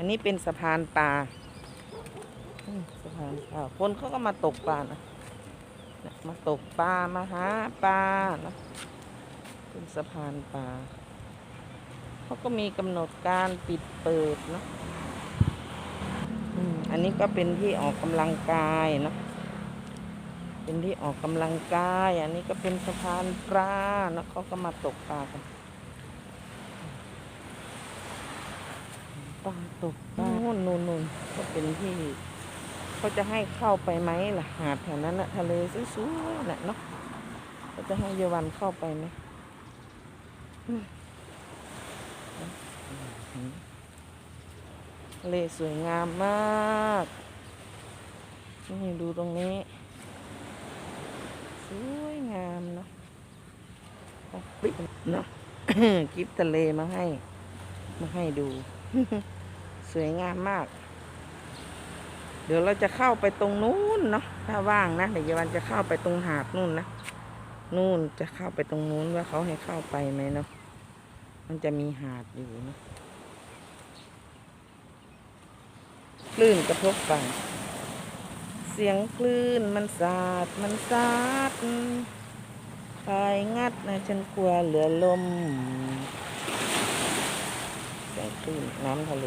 อันนี้เป็นสะพานปลาสะพานปลาคนเขาก็มาตกปลานะนะมาตกปลามาหาปลานะเป็นสะพานปลาเขาก็มีกำหนดการปิดเปิดเนาะอันนี้ก็เป็นที่ออกกำลังกายเนาะเป็นที่ออกกำลังกาย อันนี้ก็เป็นสะพานปลาเนาะเขาก็มาตกปลากัน ลาตกปลานู่นนู่นนู่นก็เป็นที่เขาจะให้เข้าไปไหมล่ะ หาดแถวนั้นนะทะเลสวยๆน่ะเนาะเขาจะให้เยาวันเข้าไปไหมทะเลสวยงามมากนี่ดูตรงนี้ สวยงามเนาะเอาคลิปเนาะคลิปทะเลมาให้ มาให้ดู สวยงามมาก เดี๋ยวเราจะเข้าไปตรงนู้นเนาะถ้าว่างนะเดี๋ยวเยาวันจะเข้าไปตรงหาดนู่นนะนู่นจะเข้าไปตรงนู้นว่าเขาให้เข้าไปไหมเนาะมันจะมีหาดอยู่เนะคลื่นกระทบฝั่งเสียงคลื่นมันสาดมันสาดคายงัดนะฉันกลัวเหลือลมเสียงคลื่นน้ำทะเล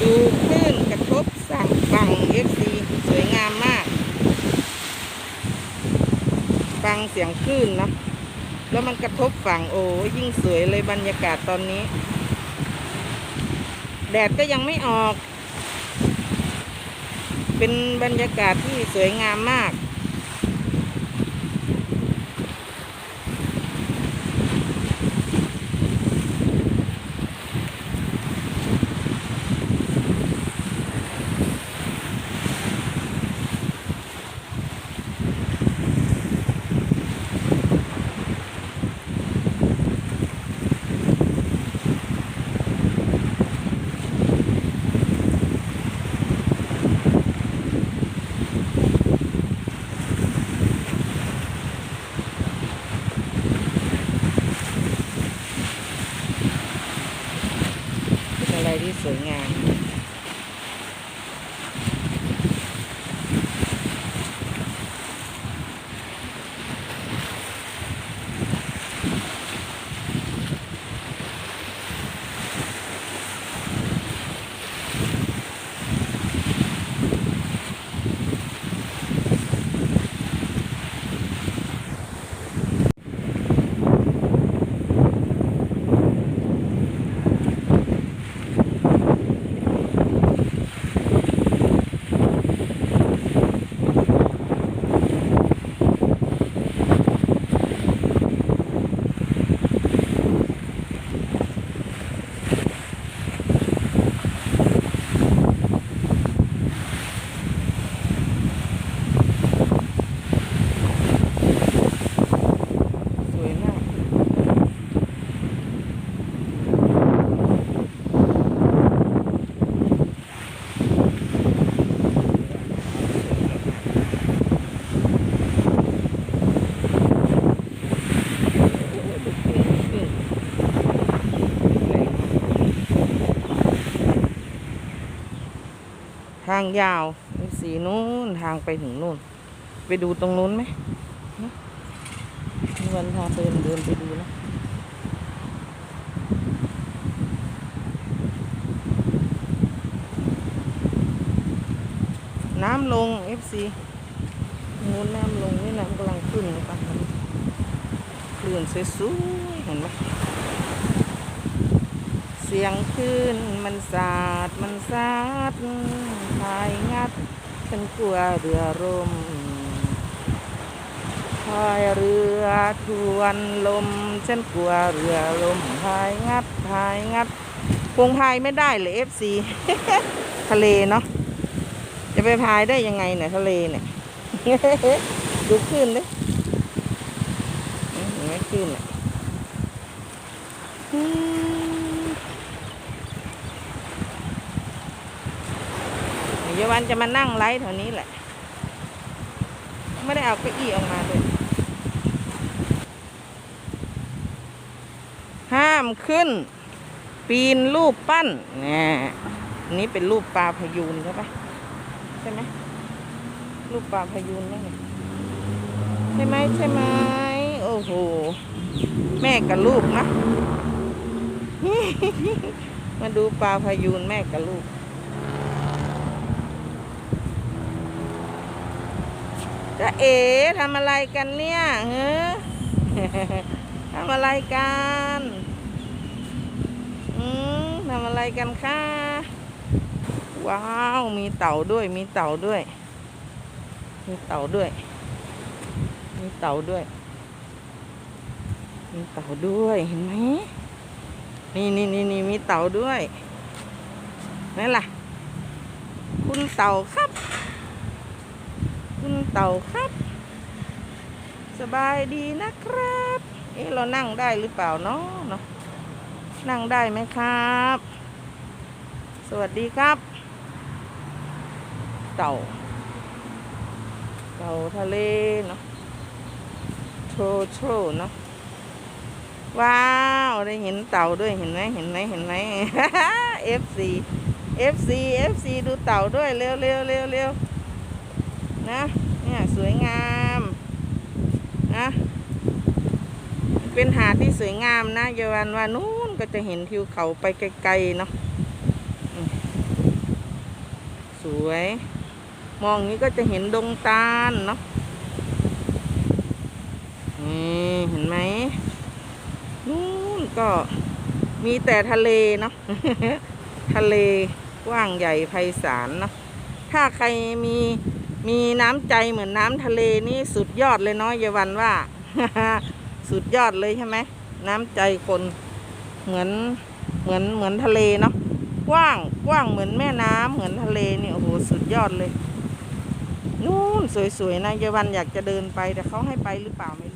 ดูคลื่นกระทบสั่งฝั่งเอฟซีสวยงามมาก ฟังเสียงคลื่นนะแล้วมันกระทบฝั่งโอ้ยยิ่งสวยเลยบรรยากาศตอนนี้ แดดก็ยังไม่ออก เป็นบรรยากาศที่สวยงามมากางยาวมีสีนู้นทางไปถึงนู่น ไปดูตรงนู้นไหมนะมีวันพางเดินเดินไปดูนะน้ำลง FC นู้นน้ำลงนี่น้ำกำลังขึ้นนะครับมันคลื่นสวยๆเห็นไหม เสียงคลื่นมันสาดมันสาดพายงัดฉันกลัวเรือร่มพายเรือทวนลมฉันกลัวเรือลมพายงัดพายงัดคงพายไม่ได้เลยเอฟซีทะเลเนาะจะไปพายได้ยังไงเนี่ยทะเลเนี่ยดูขึ้นเลยไม่ขึ้นอะอืมเดี๋ย วันจะมานั่งไลฟ์แถวนี้แหละ ไม่ได้เอาเก้าอี้ออกมาเลยห้ามขึ้น ปีนรูปปั้นเนี่ยนี้เป็นรูปปลาพยูนใช่ปะใช่ไหมรูปปลาพยูนนั่นใช่ไหมใช่ไหมโอ้โห แม่กับลูกนะ มาดูปลาพยูนแม่กับลูก จะเอ๋ทำอะไรกันเนี่ยเฮ้ทำอะไรกันอืมทำอะไรกันคะว้าว มีเต่าด้วย มีเต่าด้วย มีเต่าด้วย มีเต่าด้วย มีเต่าด้วยเห็นไหมนี่นี่นี่นี่มีเต่าด้วยนั่นล่ะ คุณเต่าครับ คุณเต่าครับ สบายดีนะครับ เอ๊ะเรานั่งได้หรือเปล่าเนาะเนาะนั่งได้ไหมครับ สวัสดีครับ เต่า เต่าทะเลเนาะโทโทเนาะว้าวได้เห็นเต่าด้วยเห็นไหมเห็นไหมเห็นไหม FC FC FC ดูเต่าด้วยเร็วเร็วเร็วเร็ว นะเนี่ยสวยงามนะเป็นหาดที่สวยงามนะเยาวันว่านู้นก็จะเห็นทิวเขาไปไกลๆเนาะสวย มองนี้ก็จะเห็นดงตาลเนาะนี่เห็นไหมนู้นก็มีแต่ทะเลเนาะทะเลกว้างใหญ่ไพศาลเนาะถ้าใครมี มีน้ำใจเหมือนน้ำทะเลนี่สุดยอดเลยเนาะเยาวันว่า สุดยอดเลยใช่ไหมน้ำใจคนเหมือนเหมือนเหมือนทะเลเนาะกว้างกว้างเหมือนแม่น้ำเหมือนทะเลนี่โอ้โหสุดยอดเลยนู่นสวยๆนะเยาวันอยากจะเดินไปแต่เขาให้ไปหรือเปล่าไม่รู้